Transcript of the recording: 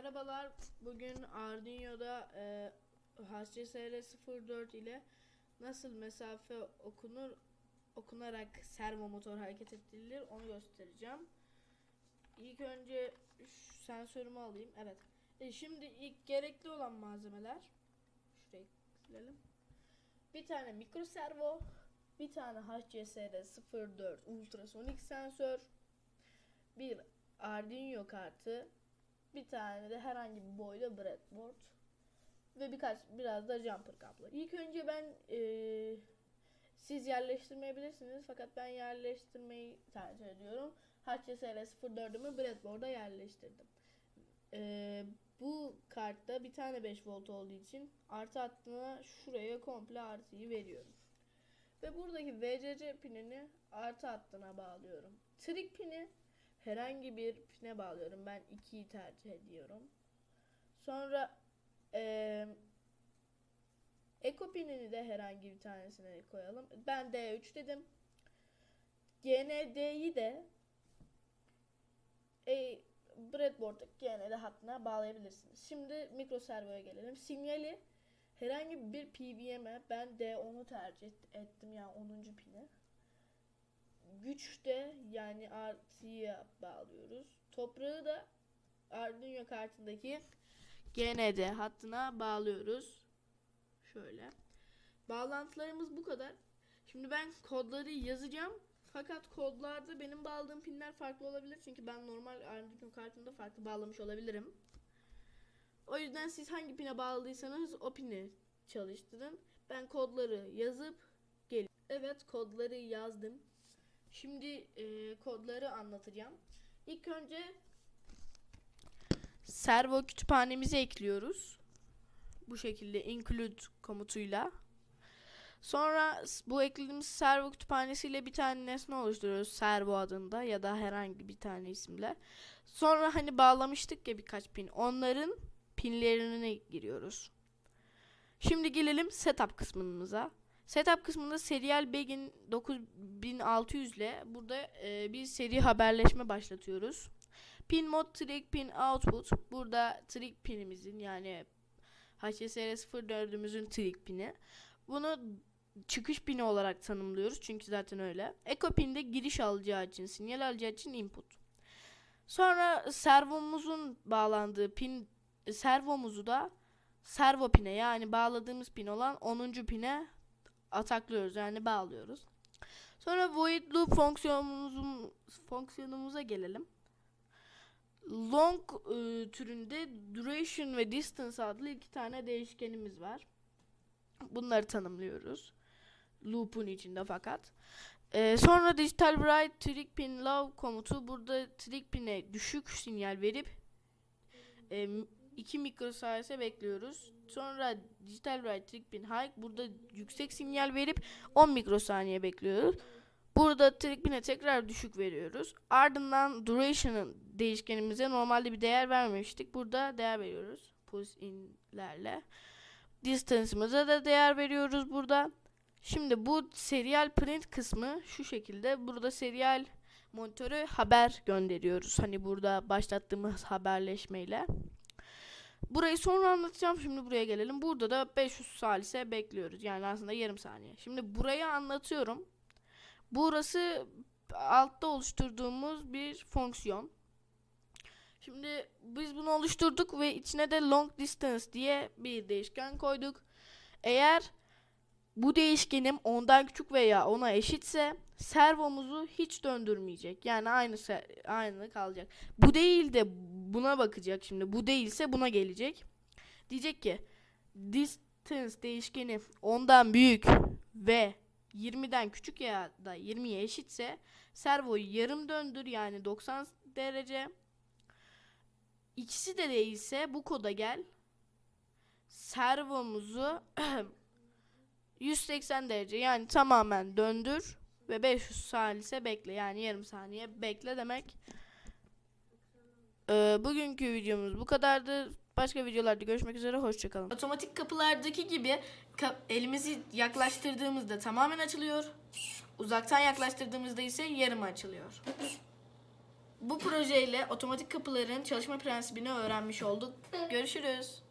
Merhabalar. Bugün Arduino'da e, HCSR 04 ile nasıl mesafe okunur okunarak servo motor hareket ettirilir onu göstereceğim. İlk önce sensörümü alayım. Evet. E, şimdi ilk gerekli olan malzemeler şuraya silelim. Bir tane mikro servo, bir tane HCSR 04 ultrasonik sensör, bir Arduino kartı, bir tane de herhangi bir boyda breadboard ve birkaç biraz da jumper kablo. İlk önce ben eee, siz yerleştirmeyebilirsiniz fakat ben yerleştirmeyi tercih ediyorum. HCSR 04'ümü breadboard'a yerleştirdim. Eee, bu kartta bir tane 5 volt olduğu için artı hattına şuraya komple artıyı veriyorum. Ve buradaki VCC pinini artı hattına bağlıyorum. Trik pini herhangi bir pine bağlıyorum. Ben 2'yi tercih ediyorum. Sonra eee Eko pinini de herhangi bir tanesine koyalım. Ben D3 dedim. GND'yi de e, breadboard'daki GND hattına bağlayabilirsiniz. Şimdi mikro servoya gelelim. Sinyali herhangi bir PWM'e ben D10'u tercih et- ettim yani 10. pini güçte yani artıya bağlıyoruz. Toprağı da Arduino kartındaki GND hattına bağlıyoruz. Şöyle. Bağlantılarımız bu kadar. Şimdi ben kodları yazacağım. Fakat kodlarda benim bağladığım pinler farklı olabilir. Çünkü ben normal Arduino kartımda farklı bağlamış olabilirim. O yüzden siz hangi pine bağladıysanız o pini çalıştırın. Ben kodları yazıp gel. Evet kodları yazdım. Şimdi e, kodları anlatacağım. İlk önce servo kütüphanemizi ekliyoruz. Bu şekilde include komutuyla. Sonra bu eklediğimiz servo kütüphanesiyle bir tane nesne oluşturuyoruz servo adında ya da herhangi bir tane isimle. Sonra hani bağlamıştık ya birkaç pin. Onların pinlerini giriyoruz. Şimdi gelelim setup kısmımıza. Setup kısmında serial begin 9600 ile burada e, bir seri haberleşme başlatıyoruz. Pin mod trick pin output. Burada trick pinimizin yani HSR 04'ümüzün trick pini. Bunu çıkış pini olarak tanımlıyoruz çünkü zaten öyle. Echo pin de giriş alacağı için, sinyal alacağı için input. Sonra servomuzun bağlandığı pin servomuzu da servo pine yani bağladığımız pin olan 10. pine ataklıyoruz yani bağlıyoruz. Sonra void loop fonksiyonumuzun fonksiyonumuza gelelim. Long e, türünde duration ve distance adlı iki tane değişkenimiz var. Bunları tanımlıyoruz. Loop'un içinde fakat. E, sonra digital write trick pin low komutu burada trick pin'e düşük sinyal verip e, 2 mikrosaniye bekliyoruz. Sonra digital write trick pin high burada yüksek sinyal verip 10 mikrosaniye bekliyoruz. Burada trick pin'e tekrar düşük veriyoruz. Ardından duration'ın değişkenimize normalde bir değer vermemiştik. Burada değer veriyoruz. Pulse in'lerle. Distance'ımıza da değer veriyoruz burada. Şimdi bu serial print kısmı şu şekilde. Burada serial monitöre haber gönderiyoruz. Hani burada başlattığımız haberleşmeyle. Burayı sonra anlatacağım. Şimdi buraya gelelim. Burada da 500 salise bekliyoruz. Yani aslında yarım saniye. Şimdi burayı anlatıyorum. Burası altta oluşturduğumuz bir fonksiyon. Şimdi biz bunu oluşturduk ve içine de long distance diye bir değişken koyduk. Eğer bu değişkenim ondan küçük veya ona eşitse servomuzu hiç döndürmeyecek. Yani aynı aynı kalacak. Bu değil de buna bakacak şimdi. Bu değilse buna gelecek. Diyecek ki distance değişkeni ondan büyük ve 20'den küçük ya da 20'ye eşitse servoyu yarım döndür yani 90 derece. İkisi de değilse bu koda gel. Servomuzu 180 derece yani tamamen döndür ve 500 salise bekle yani yarım saniye bekle demek. Ee, bugünkü videomuz bu kadardı. Başka videolarda görüşmek üzere. Hoşçakalın. Otomatik kapılardaki gibi ka- elimizi yaklaştırdığımızda tamamen açılıyor. Uzaktan yaklaştırdığımızda ise yarım açılıyor. Bu projeyle otomatik kapıların çalışma prensibini öğrenmiş olduk. Görüşürüz.